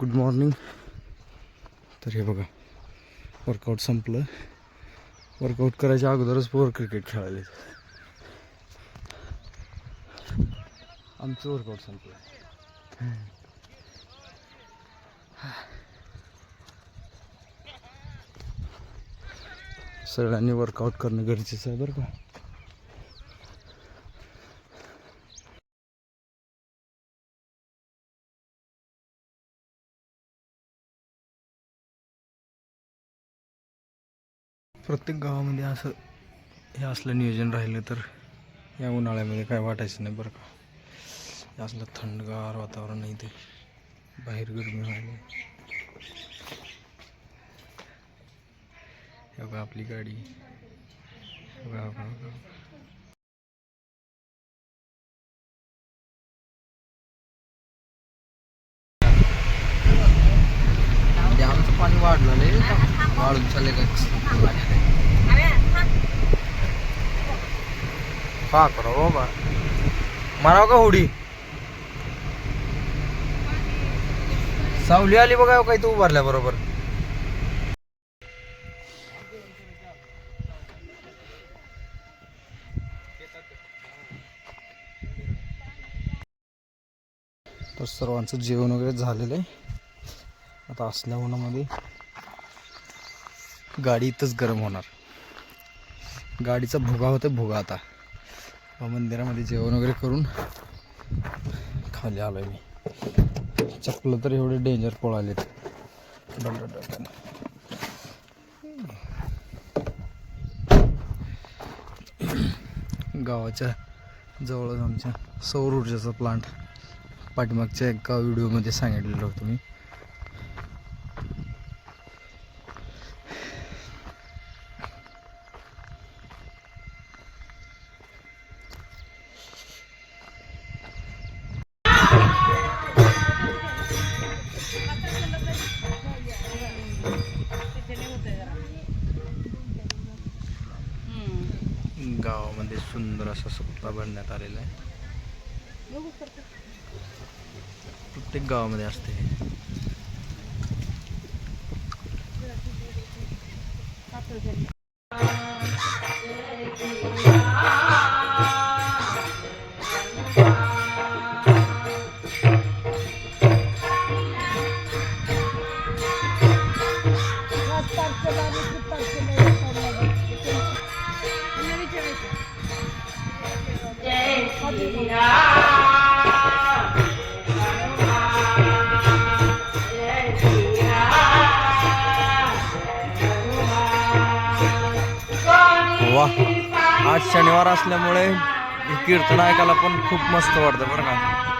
Good morning तर हे बघा वर्कआउट संपलं. वर्कआउट करायच्या अगोदरच पोर क्रिकेट खेळायले आमचं वर्कआउट संपलं. सगळ्यांनी वर्कआउट करणं गरजेचं आहे बरं का. प्रत्येक गावामध्ये असं हे असलं नियोजन राहिलं तर या उन्हाळ्यामध्ये काय वाटायचं नाही बरं का. हे असलं थंडगार वातावरण नाही ते बाहेर गरमी व्हायला. हे बघा आपली गाडी हे बघा, बघा, बघा. डॅमचं पाणी वाढलं नाही वाढून चालले का? करा बाबा माराव का होडी? सावली आली बघा काही तू उभारल्या बरोबर. तर सर्वांचं जेवण वगैरे झालेलं आहे. आता असल्या उन्हामध्ये गाडी इथंच गरम होणार. गाडीचा भुगा होता भुगा आता. व मंदिरामध्ये जेवण वगैरे करून खाली आलोय मी. चपलं तर एवढे डेंजर पळालेत गावाच्या जवळच आमच्या सौर ऊर्जेचा प्लांट पाठीमागच्या एका व्हिडिओमध्ये सांगितलेलं होतं मी. गावामध्ये सुंदर असा सप्ताह बनण्यात आलेला आहे प्रत्येक गावामध्ये असते हे. वा आज शनिवार असल्यामुळे कीर्तन ऐकायला पण खूप मस्त वाटतं बरं का.